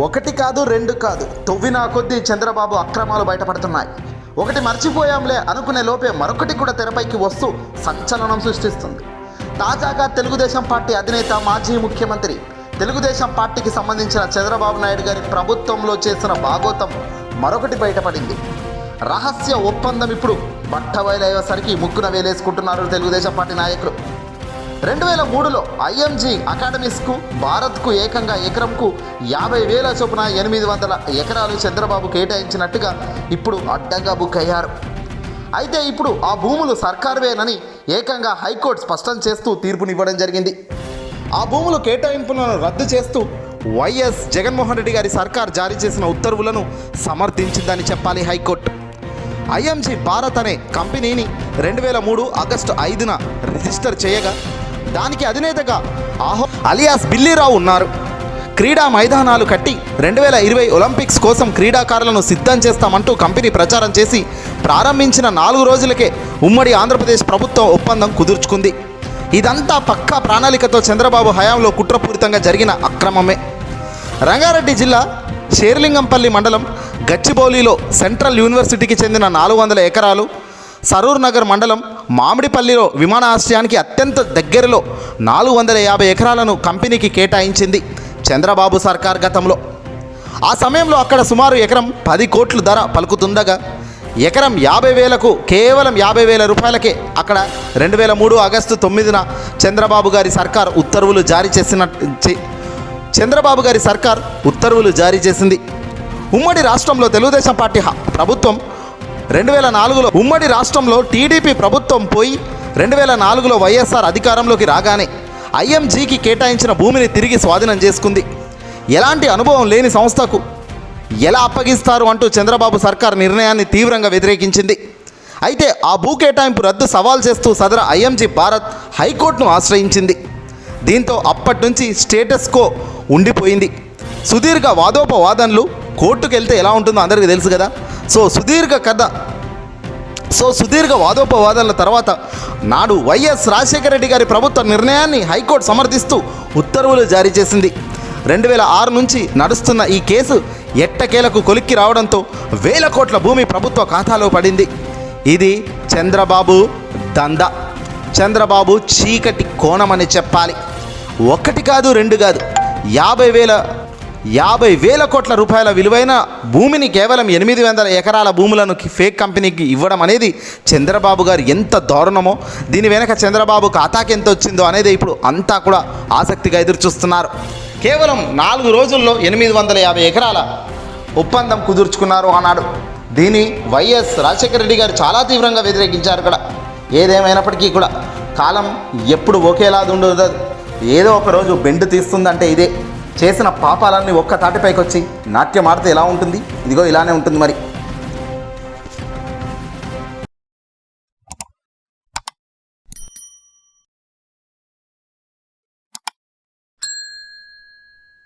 ఒకటి కాదు రెండు కాదు. తొవ్వినా కొద్దీ చంద్రబాబు అక్రమాలు బయటపడుతున్నాయి. ఒకటి మర్చిపోయాంలే అనుకునే లోపే మరొకటి కూడా తెరపైకి వస్తూ సంచలనం సృష్టిస్తుంది. తాజాగా తెలుగుదేశం పార్టీ అధినేత మాజీ ముఖ్యమంత్రి తెలుగుదేశం పార్టీకి సంబంధించిన చంద్రబాబు నాయుడు గారి ప్రభుత్వంలో చేసిన భాగోతం మరొకటి బయటపడింది. రహస్య ఒప్పందం ఇప్పుడు బట్టబయలయ్యేసరికి ముగ్గున వేలేసుకుంటున్నారు తెలుగుదేశం పార్టీ నాయకులు. రెండు వేల మూడులో ఐఎంజీ అకాడమీస్కు భారత్కు ఏకంగా ఎకరంకు యాభై వేల చొప్పున ఎనిమిది వందల ఎకరాలు చంద్రబాబు కేటాయించినట్టుగా ఇప్పుడు అడ్డంగా బుక్ అయ్యారు. అయితే ఇప్పుడు ఆ భూములు సర్కార్వేనని ఏకంగా హైకోర్టు స్పష్టం చేస్తూ తీర్పునివ్వడం జరిగింది. ఆ భూములు కేటాయింపులను రద్దు చేస్తూ వైఎస్ జగన్మోహన్ రెడ్డి గారి సర్కార్ జారీ చేసిన ఉత్తర్వులను సమర్థించిందని చెప్పాలి హైకోర్టు. ఐఎంజీ భారత్ అనే కంపెనీని రెండు వేల మూడు ఆగస్టు ఐదున రిజిస్టర్ చేయగా దానికి అధినేతగా ఆహో అలియాస్ బిల్లీరావు ఉన్నారు. క్రీడా మైదానాలు కట్టి రెండు వేల ఇరవై ఒలింపిక్స్ కోసం క్రీడాకారులను సిద్ధం చేస్తామంటూ కంపెనీ ప్రచారం చేసి ప్రారంభించిన నాలుగు రోజులకే ఉమ్మడి ఆంధ్రప్రదేశ్ ప్రభుత్వం ఒప్పందం కుదుర్చుకుంది. ఇదంతా పక్కా ప్రణాళికతో చంద్రబాబు హయాంలో కుట్రపూరితంగా జరిగిన అక్రమమే. రంగారెడ్డి జిల్లా షేర్లింగంపల్లి మండలం గచ్చిబౌలిలో సెంట్రల్ యూనివర్సిటీకి చెందిన నాలుగు వందల ఎకరాలు సరూర్ నగర్ మండలం మామిడిపల్లిలో విమానాశ్రయానికి అత్యంత దగ్గరలో నాలుగు వందల యాభై ఎకరాలను కంపెనీకి కేటాయించింది చంద్రబాబు సర్కార్ గతంలో. ఆ సమయంలో అక్కడ సుమారు ఎకరం పది కోట్ల ధర పలుకుతుండగా ఎకరం యాభై వేలకు కేవలం యాభై వేల రూపాయలకే అక్కడ రెండు వేల మూడు ఆగస్టు తొమ్మిదిన చంద్రబాబు గారి సర్కార్ ఉత్తర్వులు జారీ చేసిన చంద్రబాబు గారి సర్కార్ ఉత్తర్వులు జారీ చేసింది. ఉమ్మడి రాష్ట్రంలో తెలుగుదేశం పార్టీ ప్రభుత్వం రెండు వేల నాలుగులో ఉమ్మడి రాష్ట్రంలో టీడీపీ ప్రభుత్వం పోయి రెండు వేల నాలుగులో వైఎస్ఆర్ అధికారంలోకి రాగానే ఐఎంజీకి కేటాయించిన భూమిని తిరిగి స్వాధీనం చేసుకుంది. ఎలాంటి అనుభవం లేని సంస్థకు ఎలా అప్పగిస్తారు అంటూ చంద్రబాబు సర్కార్ నిర్ణయాన్ని తీవ్రంగా వ్యతిరేకించింది. అయితే ఆ భూ కేటాయింపు రద్దు సవాల్ చేస్తూ సదర ఐఎంజీ భారత్ హైకోర్టును ఆశ్రయించింది. దీంతో అప్పటి నుంచి స్టేటస్ కో ఉండిపోయింది. సుదీర్ఘ వాదోపవాదనలు కోర్టుకు వెళ్తే ఎలా ఉంటుందో అందరికీ తెలుసు కదా. సో సుదీర్ఘ కథ. సో సుదీర్ఘ వాదోపవాదాల తర్వాత నాడు వైఎస్ రాజశేఖర రెడ్డి గారి ప్రభుత్వ నిర్ణయాన్ని హైకోర్టు సమర్థిస్తూ ఉత్తర్వులు జారీ చేసింది. రెండు వేల ఆరు నుంచి నడుస్తున్న ఈ కేసు ఎట్టకేలకు కొలిక్కి రావడంతో వేల కోట్ల భూమి ప్రభుత్వ ఖాతాలో పడింది. ఇది చంద్రబాబు దంద. చంద్రబాబు చీకటి కోణమని చెప్పాలి. ఒకటి కాదు రెండు కాదు. యాభై వేల యాభై వేల కోట్ల రూపాయల విలువైన భూమిని కేవలం ఎనిమిది వందల ఎకరాల భూములను ఫేక్ కంపెనీకి ఇవ్వడం అనేది చంద్రబాబు గారు ఎంత దారుణమో దీని వెనక చంద్రబాబు ఖాతాకి ఎంత వచ్చిందో అనేది ఇప్పుడు అంతా కూడా ఆసక్తిగా ఎదురు చూస్తున్నారు కేవలం నాలుగు రోజుల్లో ఎనిమిది వందల యాభై ఎకరాల ఒప్పందం కుదుర్చుకున్నారు అన్నాడు. దీన్ని వైఎస్ రాజశేఖర రెడ్డి గారు చాలా తీవ్రంగా వ్యతిరేకించారు కూడా ఏదేమైనప్పటికీ కూడా కాలం ఎప్పుడు ఒకేలా ఉండదు. ఏదో ఒక రోజు బెండు తీస్తుందంటే ఇదే. చేసిన పాపాలన్నీ ఒక్క తాటిపైకి వచ్చి నాట్యం ఆడితే ఎలా ఉంటుంది? ఇదిగో ఇలానే ఉంటుంది మరి.